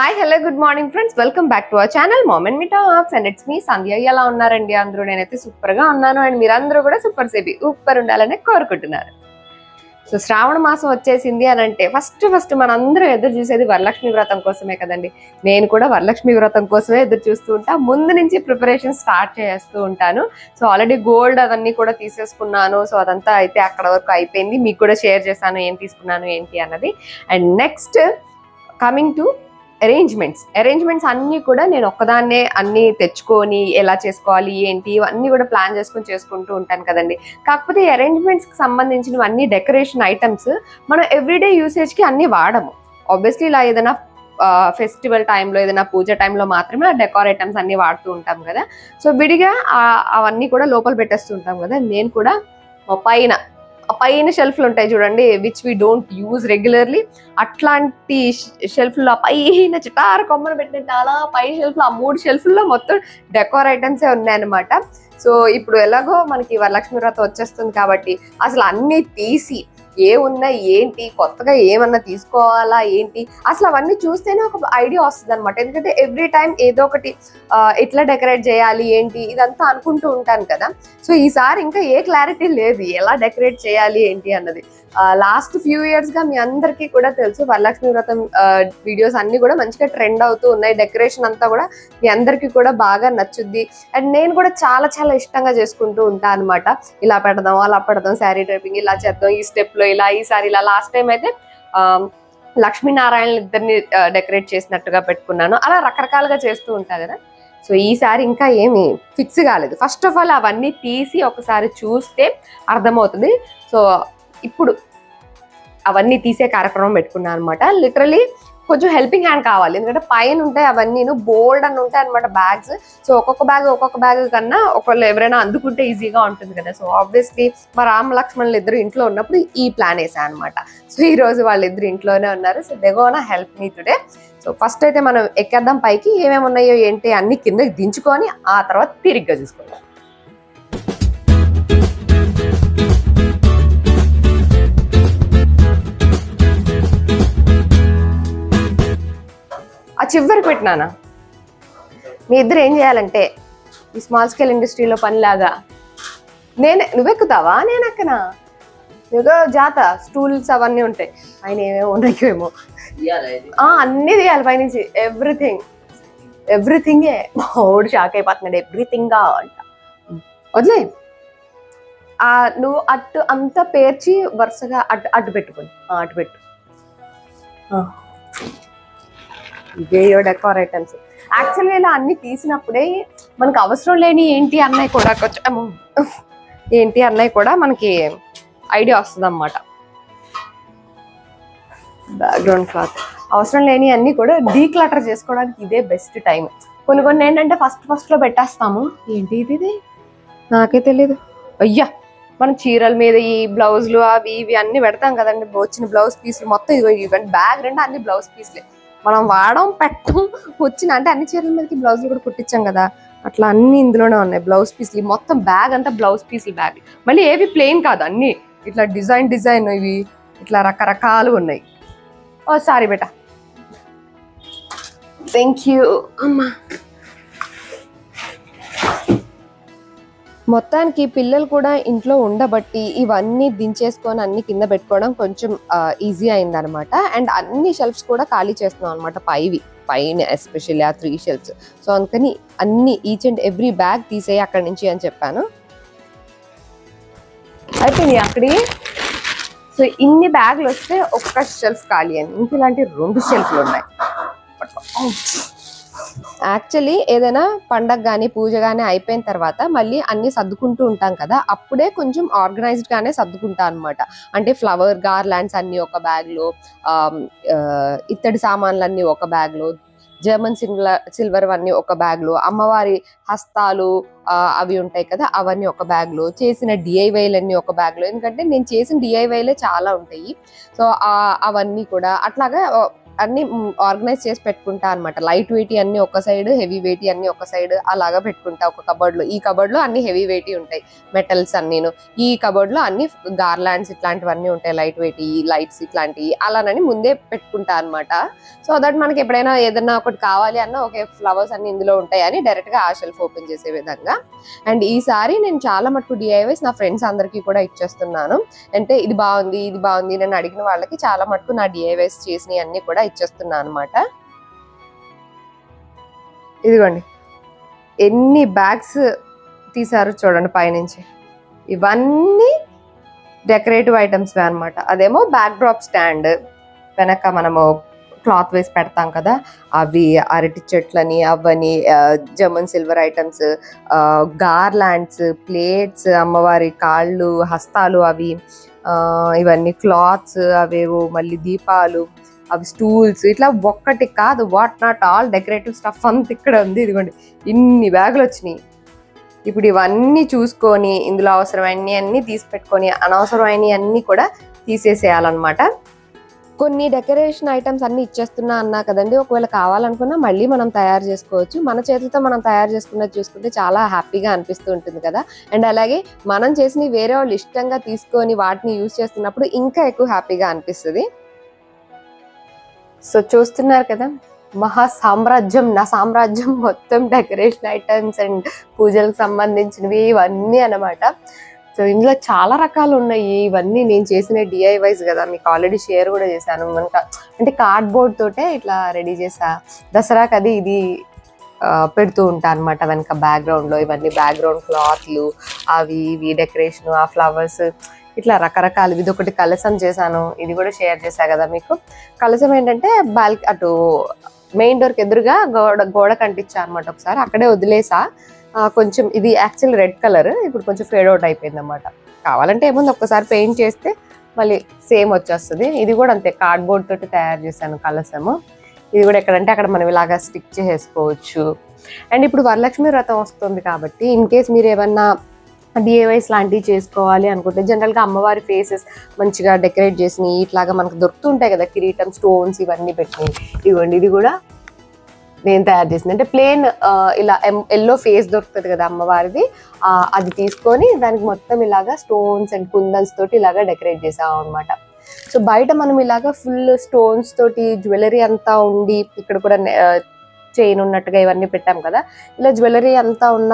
Hi hello good morning friends welcome back to our channel moment me talks and it's me Sandhya ఎలా ఉన్నారండి అందరూ? నేనైతే సూపర్గా ఉన్నాను అండ్ మీరందరూ కూడా సూపర్ సేపీ సూపర్ ఉండాలని కోరుకుంటున్నారు. సో శ్రావణ మాసం వచ్చేసింది అని అంటే ఫస్ట్ ఫస్ట్ మనందరూ ఎదురు చూసేది వరలక్ష్మి వ్రతం కోసమే కదండి. నేను కూడా వరలక్ష్మి వ్రతం కోసమే ఎదురు చూస్తూ ఉంటా. ముందు నుంచి ప్రిపరేషన్ స్టార్ట్ చేస్తూ ఉంటాను. సో ఆల్రెడీ గోల్డ్ అవన్నీ కూడా తీసేసుకున్నాను. సో అదంతా అయితే అక్కడ వరకు అయిపోయింది. మీకు కూడా షేర్ చేశాను ఏం తీసుకున్నాను ఏంటి అన్నది. And next coming to arrangements arrangements అన్నీ కూడా నేను ఒక్కదాన్నే అన్నీ తెచ్చుకొని ఎలా చేసుకోవాలి ఏంటి ఇవన్నీ కూడా ప్లాన్ చేసుకొని చేసుకుంటూ ఉంటాను కదండి. కాకపోతే ఈ అరేంజ్మెంట్స్కి సంబంధించినవి అన్ని డెకరేషన్ ఐటమ్స్ మనం ఎవ్రీడే యూసేజ్కి అన్నీ వాడము. ఆబ్వియస్లీ ఇలా ఏదైనా ఫెస్టివల్ టైంలో ఏదైనా పూజ టైంలో మాత్రమే ఆ డెకార్ ఐటమ్స్ అన్నీ వాడుతూ ఉంటాం కదా. సో విడిగా అవన్నీ కూడా లోపల పెట్టేస్తుంటాం కదా. నేను కూడా పైన పైన షెల్ఫ్లు ఉంటాయి చూడండి which we don't use regularly అట్లాంటి షెల్ఫ్లో పైన చిటార కొమ్మను పెట్టినట్టు అలా పై షెల్ఫ్లో ఆ మూడు షెల్ఫ్లో మొత్తం డెకోర్ ఐటమ్సే ఉన్నాయన్నమాట. సో ఇప్పుడు ఎలాగో మనకి వరలక్ష్మి వ్రతం వచ్చేస్తుంది కాబట్టి అసలు అన్నీ తీసి ఏ ఉన్నాయి ఏంటి? కొత్తగా ఏమన్నా తీసుకోవాలా? ఏంటి? అసలు అవన్నీ చూస్తేనే ఒక ఐడియా వస్తుంది అనమాట ఎందుకంటే ఎవ్రీ టైం ఏదో ఒకటి ఎట్లా డెకరేట్ చేయాలి? ఏంటి? ఇదంతా అనుకుంటూ ఉంటాను కదా. సో ఈసారి ఇంకా ఏ క్లారిటీ లేదు. ఎలా డెకరేట్ చేయాలి? ఏంటి? అన్నది. లాస్ట్ ఫ్యూ ఇయర్స్గా మీ అందరికీ కూడా తెలుసు. వరలక్ష్మి వ్రతం వీడియోస్ అన్ని కూడా మంచిగా ట్రెండ్ అవుతూ ఉన్నాయి. డెకరేషన్ అంతా కూడా మీ అందరికీ కూడా బాగా నచ్చుద్ది. అండ్ నేను కూడా చాలా చాలా ఇష్టంగా చేసుకుంటూ ఉంటాను అనమాట ఇలా పెడదాం అలా పెడదాం శారీ డ్రైపింగ్ ఇలా చేద్దాం ఈ స్టెప్ లో ఇలా ఈసారి ఇలా లాస్ట్ టైం అయితే లక్ష్మీనారాయణ ఇద్దరిని డెకరేట్ చేసినట్టుగా పెట్టుకున్నాను. అలా రకరకాలుగా చేస్తూ ఉంటా కదా. సో ఈసారి ఇంకా ఏమి ఫిక్స్ కాలేదు. ఫస్ట్ ఆఫ్ ఆల్ అవన్నీ తీసి ఒకసారి చూస్తే అర్థమవుతుంది. సో ఇప్పుడు అవన్నీ తీసే కార్యక్రమం పెట్టుకున్నాను అనమాట లిటరలీ కొంచెం హెల్పింగ్ హ్యాండ్ కావాలి. ఎందుకంటే పైన ఉంటాయి అవన్నీ బోల్డ్ అని ఉంటాయి అనమాట బ్యాగ్స్ సో ఒక్కొక్క బ్యాగ్ ఒక్కొక్క బ్యాగ్ కన్నా ఒకళ్ళు ఎవరైనా అందుకుంటే ఈజీగా ఉంటుంది కదా. సో ఆబ్వియస్లీ మా రామ లక్ష్మణులు ఇద్దరు ఇంట్లో ఉన్నప్పుడు ఈ ప్లాన్ వేసాను అనమాట సో ఈ రోజు వాళ్ళిద్దరు ఇంట్లోనే ఉన్నారు. So they're gonna help me today so first అయితే మనం ఎక్కేద్దాం పైకి. ఏమేమి ఉన్నాయో ఏంటి అన్ని కిందకి దించుకొని ఆ తర్వాత తిరిగ్గా చూసుకుందాం. చివరికి పెట్టినానా మీ ఇద్దరు ఏం చేయాలంటే ఈ స్మాల్ స్కేల్ ఇండస్ట్రీలో పనిలాగా నేను నువ్వెక్కుతావా? నేను ఎక్కనా నువ్వు జాత స్టూల్స్ అవన్నీ ఉంటాయి. ఆయన ఏమేమో ఆ, అన్నీ తీయాలి పైనుంచి. ఎవ్రీథింగ్ ఎవ్రీథింగే ఓడి షాక్ అయిపోతున్నాడు. ఎవ్రీథింగ్ అంట. వదిలే. నువ్వు అటు అంతా పేర్చి వరుసగా అటు అటు పెట్టుకొని అటు పెట్టు. ఇవేయో డెకార్ ఐటమ్స్ యాక్చువల్గా ఇలా అన్ని తీసినప్పుడే మనకు అవసరం లేని ఏంటి అన్నయ్య కూడా కొంచెం ఏంటి అన్నయ్య కూడా మనకి ఐడియా వస్తుంది అన్నమాట బ్యాక్గ్రౌండ్ క్లాత్ అవసరం లేని అన్ని కూడా డీక్లటర్ చేసుకోవడానికి ఇదే బెస్ట్ టైం కొన్ని కొన్ని ఏంటంటే ఫస్ట్ ఫస్ట్లో పెట్టేస్తాము. ఏంటి ఇది ఇది? నాకే తెలియదు అయ్యా! మనం చీరల మీద ఈ బ్లౌజులు అవి ఇవి అన్ని పెడతాం కదండి. వచ్చిన బ్లౌజ్ పీసులు మొత్తం ఇదిగో ఇవ్వండి బ్యాగ్ రెండు అన్ని బ్లౌజ్ పీసులే మనం వాడడం పెట్టం వచ్చిన అంటే అన్ని చీరల మీదకి బ్లౌజులు కూడా కుట్టించాం కదా. అట్లా అన్ని ఇందులోనే ఉన్నాయి. బ్లౌజ్ పీసులు. మొత్తం బ్యాగ్ అంతా బ్లౌజ్ పీసులు బ్యాగ్. మళ్ళీ ఏవి ప్లెయిన్ కాదు. అన్ని ఇట్లా డిజైన్ డిజైన్ ఇవి ఇట్లా రకరకాలు ఉన్నాయి. ఓ సారీ బేటా. థ్యాంక్ యూ అమ్మా. మొత్తానికి పిల్లలు కూడా ఇంట్లో ఉండబట్టి ఇవన్నీ దించేసుకొని అన్ని కింద పెట్టుకోవడం కొంచెం ఈజీ అయింది అనమాట అండ్ అన్ని షెల్ఫ్స్ కూడా ఖాళీ చేస్తున్నాం అనమాట పైవి పైన ఎస్పెషల్లీ ఆ త్రీ షెల్ఫ్స్ సో అందుకని అన్ని ఈచ్ అండ్ ఎవ్రీ బ్యాగ్ తీసేయి అక్కడి నుంచి అని చెప్పాను. అయిపోయింది అక్కడి. సో ఇన్ని బ్యాగులు వస్తే ఒక్క షెల్ఫ్ ఖాళీ అని ఇంక ఇలాంటి రెండు షెల్ఫ్లు ఉన్నాయి. యాక్చువల్లీ ఏదైనా పండగ కానీ పూజ కానీ అయిపోయిన తర్వాత మళ్ళీ అన్ని సర్దుకుంటూ ఉంటాం కదా అప్పుడే కొంచెం ఆర్గనైజ్డ్ గానే సర్దుకుంటా అనమాట అంటే ఫ్లవర్ గార్లాండ్స్ అన్ని ఒక బ్యాగ్లో ఇత్తడి సామాన్లు అన్ని ఒక బ్యాగ్లో జర్మన్ సిల్వర్ సిల్వర్ అన్ని ఒక బ్యాగ్లో అమ్మవారి హస్తాలు అవి ఉంటాయి కదా అవన్నీ ఒక బ్యాగ్లో చేసిన డిఐవైలు అన్ని ఒక బ్యాగ్లో. ఎందుకంటే నేను చేసిన డిఐవైలే చాలా ఉంటాయి. సో అవన్నీ కూడా అట్లాగా అన్ని ఆర్గనైజ్ చేసి పెట్టుకుంటా అనమాట లైట్ వెయిట్ అన్ని ఒక సైడ్ హెవీ వెయిట్ అన్ని ఒక సైడ్ అలాగా పెట్టుకుంటా ఒక కబోర్డ్లో. ఈ కబోర్డ్లో అన్ని హెవీ వెయిట్ ఉంటాయి. మెటల్స్ అన్నీను. ఈ కబోర్డ్లో అన్ని గార్లాండ్స్ ఇట్లాంటివన్నీ ఉంటాయి. లైట్ వెయిట్ లైట్స్ ఇట్లాంటివి. అలానని ముందే పెట్టుకుంటా అనమాట సో దట్ మనకి ఎప్పుడైనా ఏదైనా ఒకటి కావాలి అన్న ఓకే ఫ్లవర్స్ అన్ని ఇందులో ఉంటాయి అని డైరెక్ట్గా ఆ షెల్ఫ్ ఓపెన్ చేసే విధంగా. అండ్ ఈసారి నేను చాలా మటుకు డిఐవైస్ నా ఫ్రెండ్స్ అందరికీ కూడా ఇచ్చేస్తున్నాను. అంటే ఇది బాగుంది ఇది బాగుంది నేను అడిగిన వాళ్ళకి చాలా మటుకు నా డిఐవైస్ చేసినవి అన్ని కూడా ఇచ్చేస్తున్నా అనమాట ఇదిగోండి. ఎన్ని బ్యాగ్స్ తీసారు చూడండి పైనుంచి. ఇవన్నీ డెకరేటివ్ ఐటమ్స్ అన్నమాట. అదేమో బ్యాక్ డ్రాప్ స్టాండ్. వెనక మనము క్లాత్ వేసి పెడతాం కదా. అవి అరటి చెట్లని అవని German silver items garlands plates అమ్మవారి కాళ్ళు హస్తాలు అవి ఆ, ఇవన్నీ క్లాత్స్ అవేవో మళ్ళీ దీపాలు అవి స్టూల్స్ ఇట్లా ఒక్కటి కాదు what not all decorative stuff అంతా ఇక్కడ ఉంది. ఇదిగోండి ఇన్ని బ్యాగులు వచ్చినాయి. ఇప్పుడు ఇవన్నీ చూసుకొని ఇందులో అవసరమైన అన్నీ తీసి పెట్టుకొని అనవసరమైన అన్నీ కూడా తీసేసేయాలన్నమాట. కొన్ని డెకరేషన్ ఐటమ్స్ అన్ని ఇచ్చేస్తున్నా అన్నా కదండి ఒకవేళ కావాలనుకున్నా మళ్ళీ మనం తయారు చేసుకోవచ్చు. మన చేతులతో మనం తయారు చేసుకున్నది చూసుకుంటే చాలా హ్యాపీగా అనిపిస్తూ ఉంటుంది కదా. అండ్ అలాగే మనం చేసిన వేరే వాళ్ళు ఇష్టంగా తీసుకొని వాటిని యూజ్ చేస్తున్నప్పుడు ఇంకా ఎక్కువ హ్యాపీగా అనిపిస్తుంది. సో చూస్తున్నారు కదా మహా సామ్రాజ్యం నా సామ్రాజ్యం మొత్తం డెకరేషన్ ఐటమ్స్ అండ్ పూజలకు సంబంధించినవి ఇవన్నీ అన్నమాట. సో ఇందులో చాలా రకాలు ఉన్నాయి. ఇవన్నీ నేను చేసిన డిఐవైస్ కదా మీకు ఆల్రెడీ షేర్ కూడా చేశాను. మనక అంటే కార్డ్బోర్డ్ తోటే ఇట్లా రెడీ చేసా. దసరాకి అది ఇది పెడుతూ ఉంటా అనమాట వెనక బ్యాక్గ్రౌండ్లో ఇవన్నీ బ్యాక్గ్రౌండ్ క్లాత్లు అవి ఇవి డెకరేషన్ ఆ ఫ్లవర్స్ ఇట్లా రకరకాలు ఇది ఒకటి కలసం చేశాను ఇది కూడా షేర్ చేశా కదా మీకు. కలసం ఏంటంటే బాల్క్ అటు మెయిన్ డోర్కి ఎదురుగా గోడ గోడ కంటించా అనమాట ఒకసారి. అక్కడే వదిలేసా. కొంచెం ఇది యాక్చువల్ రెడ్ కలర్ ఇప్పుడు కొంచెం ఫేడ్ అవుట్ అయిపోయింది అనమాట కావాలంటే ఏముంది ఒక్కసారి పెయింట్ చేస్తే మళ్ళీ సేమ్ వచ్చేస్తుంది. ఇది కూడా అంతే కార్డ్బోర్డ్ తోటి తయారు చేశాను కలసము ఇది కూడా ఎక్కడంటే అక్కడ మనం ఇలాగా స్టిక్ చేసుకోవచ్చు అండ్ ఇప్పుడు వరలక్ష్మి వ్రతం వస్తుంది కాబట్టి ఇన్ కేస్ మీరు ఏమన్నా డిఏవైస్ లాంటివి చేసుకోవాలి అనుకుంటే జనరల్గా అమ్మవారి ఫేసెస్ మంచిగా డెకరేట్ చేసి ఇట్లాగా మనకు దొరుకుతుంటాయి కదా కిరీటం స్టోన్స్ ఇవన్నీ పెట్టి. ఇవ్వండి ఇది కూడా నేను తయారు చేసింది. అంటే ప్లేన్ ఇలా ఎల్లో ఫేస్ దొరుకుతుంది కదా అమ్మవారిది అది తీసుకొని దానికి మొత్తం ఇలాగా స్టోన్స్ అండ్ కుందన్స్ తోటి ఇలాగా డెకరేట్ చేసాం అనమాట సో బయట మనం ఇలాగా ఫుల్ స్టోన్స్ తోటి జ్యువెలరీ అంతా ఉండి ఇక్కడ కూడా చైన్ ఉన్నట్టుగా ఇవన్నీ పెట్టాం కదా. ఇలా జ్యువెలరీ అంతా ఉన్న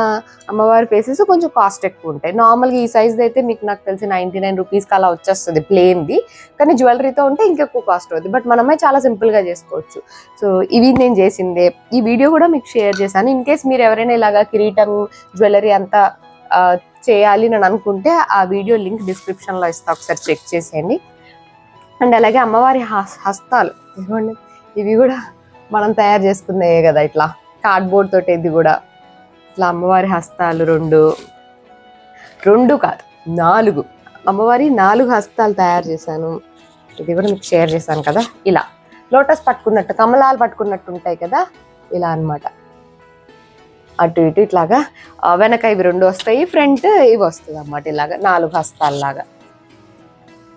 అమ్మవారి ఫేసెస్ కొంచెం కాస్ట్ ఎక్కువ ఉంటాయి. నార్మల్గా ఈ సైజ్ అయితే మీకు నాకు తెలిసి నైంటీ నైన్ రూపీస్కి అలా వచ్చేస్తుంది ప్లేన్ది కానీ జ్యువెలరీతో ఉంటే ఇంకెక్కువ కాస్ట్ అవుతుంది బట్ మనమే చాలా సింపుల్గా చేసుకోవచ్చు. సో ఇవి నేను చేసిందే. ఈ వీడియో కూడా మీకు షేర్ చేశాను. ఇన్ కేస్ మీరు ఎవరైనా ఇలాగా కిరీటం జ్యువెలరీ అంతా చేయాలి నేను అనుకుంటే ఆ వీడియో లింక్ డిస్క్రిప్షన్లో ఇస్తా. ఒకసారి చెక్ చేసేయండి. అండ్ అలాగే అమ్మవారి హస్తాలు. ఇవి కూడా మనం తయారు చేసుకున్నాయే కదా ఇట్లా. కార్డ్బోర్డ్ తోటి ఇది కూడా. ఇట్లా అమ్మవారి హస్తాలు రెండు. రెండు కాదు నాలుగు. అమ్మవారి నాలుగు హస్తాలు తయారు చేశాను. ఇది కూడా మీకు షేర్ చేశాను కదా. ఇలా. లోటస్ పట్టుకున్నట్టు కమలాలు పట్టుకున్నట్టు ఉంటాయి కదా. ఇలా అన్నమాట. అటు ఇటు ఇట్లాగా వెనక ఇవి రెండు వస్తాయి ఫ్రంట్ ఇవి వస్తుంది అన్నమాట ఇలాగా నాలుగు హస్తాల్లాగా.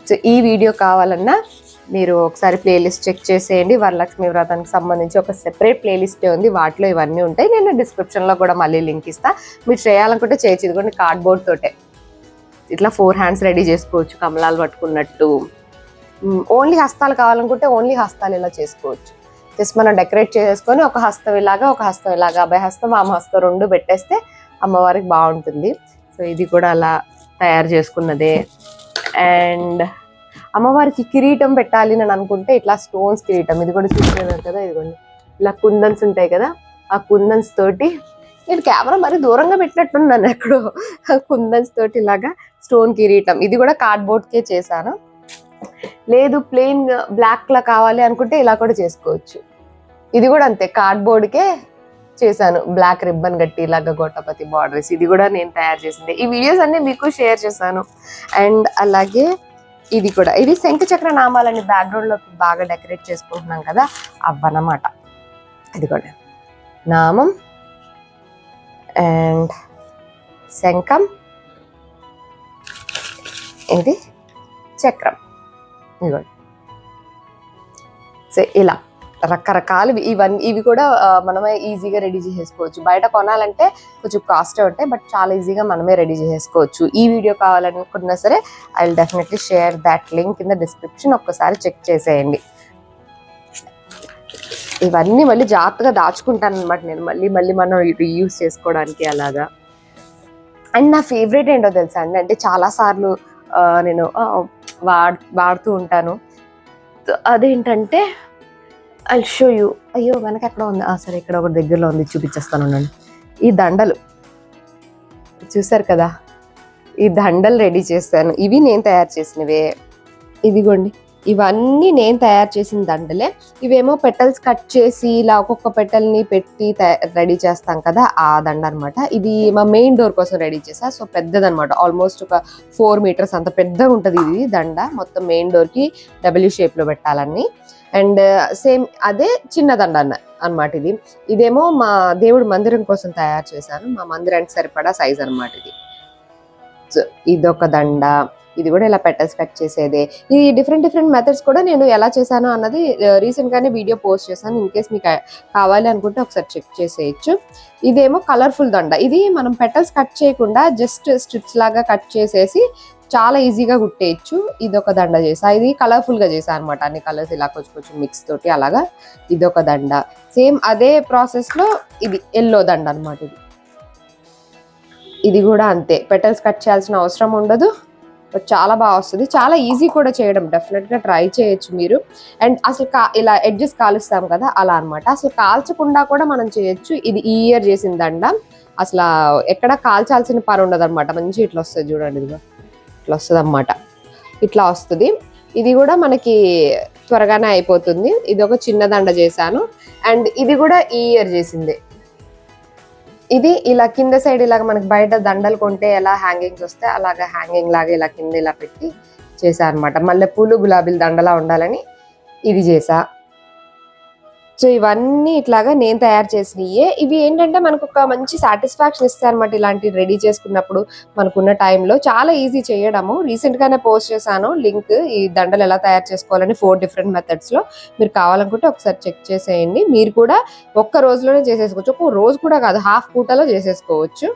సో ఈ వీడియో కావాలన్నా మీరు ఒకసారి ప్లేలిస్ట్ చెక్ చేసేయండి. వరలక్ష్మి వ్రతానికి సంబంధించి ఒక సెపరేట్ ప్లేలిస్ట్ ఉంది. వాటిలో ఇవన్నీ ఉంటాయి. నేను డిస్క్రిప్షన్లో కూడా మళ్ళీ లింక్ ఇస్తా. మీరు చేయాలనుకుంటే చేయొచ్చు ఇదిగోండి కార్డ్బోర్డ్ తోటే. ఇట్లా ఫోర్ హ్యాండ్స్ రెడీ చేసుకోవచ్చు. కమలాలు పట్టుకున్నట్టు. ఓన్లీ హస్తాలు కావాలనుకుంటే ఓన్లీ హస్తాలు ఇలా చేసుకోవచ్చు. జస్ట్ మనం డెకరేట్ చేసుకొని ఒక హస్తం ఇలాగా ఒక హస్తం ఇలాగా అబ్బాయి హస్తం ఆమె హస్తం రెండు పెట్టేస్తే అమ్మవారికి బాగుంటుంది. సో ఇది కూడా అలా తయారు చేసుకున్నదే. అండ్ అమ్మవారికి కిరీటం పెట్టాలి అని అనుకుంటే ఇట్లా స్టోన్స్ కిరీటం. ఇది కూడా చూస్తున్నారు కదా ఇదిగోండి. ఇలా కుందన్స్ ఉంటాయి కదా ఆ కుందన్స్ తోటి నేను కెమెరా మరి దూరంగా పెట్టినట్టున్నాను ఎక్కడో. కుందన్స్ తోటి ఇలాగా స్టోన్ కిరీటం. ఇది కూడా కార్డ్బోర్డ్కే చేశాను. లేదు ప్లెయిన్ బ్లాక్లా కావాలి అనుకుంటే ఇలా కూడా చేసుకోవచ్చు. ఇది కూడా అంతే కార్డ్బోర్డ్కే చేశాను. బ్లాక్ రిబ్బన్ గట్టి ఇలాగా గోటపతి బార్డర్స్ ఇది కూడా నేను తయారు చేసింది. ఈ వీడియోస్ అన్ని మీకు షేర్ చేశాను. అండ్ అలాగే ఇది కూడా. ఇది శంఖ చక్ర నామాలని బ్యాక్గ్రౌండ్లో బాగా డెకరేట్ చేసుకుంటున్నాం కదా అవ్వనమాట ఇది కూడా నామం అండ్ శంఖం. ఇది చక్రం. ఇదిగోండి. సో ఇలా. రకరకాలు ఇవన్నీ ఇవి కూడా మనమే ఈజీగా రెడీ చేసేసుకోవచ్చు. బయట కొనాలంటే కొంచెం కాస్ట్ ఉంటాయి బట్ చాలా ఈజీగా మనమే రెడీ చేసేసుకోవచ్చు. ఈ వీడియో కావాలనుకున్నా సరే I will definitely share that link in the description ఒక్కసారి చెక్ చేసేయండి. ఇవన్నీ మళ్ళీ జాగ్రత్తగా దాచుకుంటాను అనమాట నేను. మళ్ళీ మళ్ళీ మనం రీయూస్ చేసుకోవడానికి అలాగా. అండ్ నా ఫేవరెట్ ఏంటో తెలుసా అండి? అంటే చాలా సార్లు నేను వాడు వాడుతూ ఉంటాను. అదేంటంటే ఐ షో యూ అయ్యో వెనక ఎక్కడ ఉంది. ఆ, సరే ఇక్కడ ఒకటి దగ్గరలో ఉంది. చూపించేస్తాను ఉండండి. ఈ దండలు. చూసారు కదా? ఈ దండలు రెడీ చేస్తాను ఇవి నేను తయారు చేసినవే. ఇదిగోండి. ఇవన్నీ నేను తయారు చేసిన దండలే. ఇవేమో పెటల్స్ కట్ చేసి ఇలా ఒక్కొక్క పెటల్ని పెట్టి రెడీ చేస్తాం కదా ఆ దండ అనమాట ఇది మా మెయిన్ డోర్ కోసం రెడీ చేసా. సో పెద్దదనమాట ఆల్మోస్ట్ ఒక ఫోర్ మీటర్స్ అంత పెద్దగా ఉంటుంది ఇది దండ. మొత్తం మెయిన్ డోర్కి డబ్ల్యూ షేప్లో పెట్టాలని అండ్ సేమ్ అదే చిన్న దండ అన్న అనమాట ఇది. ఇదేమో మా దేవుడి మందిరం కోసం తయారు చేశాను. మా మందిరానికి సరిపడా సైజ్ అనమాట ఇది. సో ఇదొక దండ. ఇది కూడా ఇలా పెట్టల్స్ కట్ చేసేదే. ఇది డిఫరెంట్ డిఫరెంట్ మెథడ్స్ కూడా నేను ఎలా చేశాను అన్నది రీసెంట్గానే వీడియో పోస్ట్ చేశాను. ఇన్ కేస్ మీకు కావాలి అనుకుంటే ఒకసారి చెక్ చేసేయచ్చు. ఇదేమో కలర్ఫుల్ దండ. ఇది మనం పెటల్స్ కట్ చేయకుండా జస్ట్ స్ట్రిప్స్ లాగా కట్ చేసేసి చాలా ఈజీగా కుట్టేయచ్చు. ఇది ఒక దండ చేసా. ఇది కలర్ఫుల్గా చేసా అనమాట అన్ని కలర్స్ ఇలా కొంచెం కొంచెం మిక్స్ తోటి అలాగా ఇది ఒక దండ. సేమ్ అదే ప్రాసెస్లో ఇది ఎల్లో దండ అన్నమాట ఇది. ఇది కూడా అంతే. పెటల్స్ కట్ చేయాల్సిన అవసరం ఉండదు. చాలా బాగా వస్తుంది. చాలా ఈజీ కూడా చేయడం. డెఫినెట్గా ట్రై చేయొచ్చు మీరు. అండ్ అసలు కా ఇలా ఎడ్జెస్ కాలుస్తాం కదా అలా అన్నమాట. అసలు కాల్చకుండా కూడా మనం చేయొచ్చు. ఇది ఈ ఇయర్ చేసిందండ అసలు ఎక్కడ కాల్చాల్సిన పని ఉండదు అనమాట మంచి ఇట్లా వస్తుంది చూడండి ఇదిగో. ఇట్లా వస్తుంది అన్నమాట ఇట్లా వస్తుంది. ఇది కూడా మనకి త్వరగానే అయిపోతుంది. ఇది ఒక చిన్న దండ చేశాను. అండ్ ఇది కూడా ఈ ఇయర్ చేసిందే. ఇది ఇలా కింద సైడ్ ఇలాగ మనకి బయట దండలు కొంటే ఎలా హ్యాంగింగ్స్ వస్తే అలాగ హ్యాంగింగ్ లాగా ఇలా కింద ఇలా పెట్టి చేసా అనమాట మల్లెపూలు గులాబీలు దండలా ఉండాలని ఇది చేసా సో ఇవన్నీ ఇట్లాగా నేను తయారు చేసినయే. ఇవి ఏంటంటే మనకు ఒక మంచి సాటిస్ఫాక్షన్ ఇస్తాయి అనమాట ఇలాంటి రెడీ చేసుకున్నప్పుడు మనకున్న టైంలో. చాలా ఈజీ చేయడము. రీసెంట్ గానే పోస్ట్ చేశాను. లింక్ ఈ దండలు ఎలా తయారు చేసుకోవాలని ఫోర్ డిఫరెంట్ మెథడ్స్లో. మీరు కావాలనుకుంటే ఒకసారి చెక్ చేసేయండి. మీరు కూడా ఒక్క రోజులోనే చేసేసుకోవచ్చు. ఒక రోజు కూడా కాదు హాఫ్ పూటలో చేసేసుకోవచ్చు.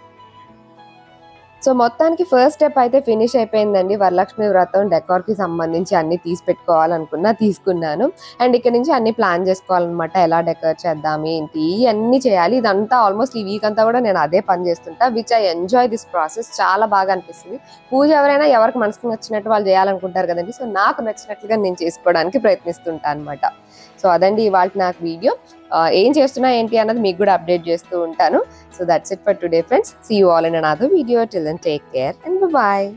సో మొత్తానికి ఫస్ట్ స్టెప్ అయితే ఫినిష్ అయిపోయిందండి. వరలక్ష్మి వ్రతం డెకార్కి సంబంధించి అన్ని తీసి పెట్టుకోవాలనుకున్నా తీసుకున్నాను. అండ్ ఇక్కడ నుంచి అన్ని ప్లాన్ చేసుకోవాలన్నమాట. ఎలా డెకర్ చేద్దాం ఏంటి ఇవన్నీ చేయాలి. ఇదంతా ఆల్మోస్ట్ ఈ వీక్ అంతా కూడా నేను అదే పని చేస్తుంటా which I enjoy this process చాలా బాగా అనిపిస్తుంది. పూజ ఎవరైనా ఎవరికి మనసుకు నచ్చినట్టు వాళ్ళు చేయాలనుకుంటారు కదండి. సో నాకు నచ్చినట్లుగా నేను చేసుకోవడానికి ప్రయత్నిస్తుంటా అనమాట సో అదండి ఇవాళ నాకు వీడియో. ఏం చేస్తున్నా ఏంటి అన్నది మీకు కూడా అప్డేట్ చేస్తూ ఉంటాను. So that's it for today friends see you all in another video till then take care and bye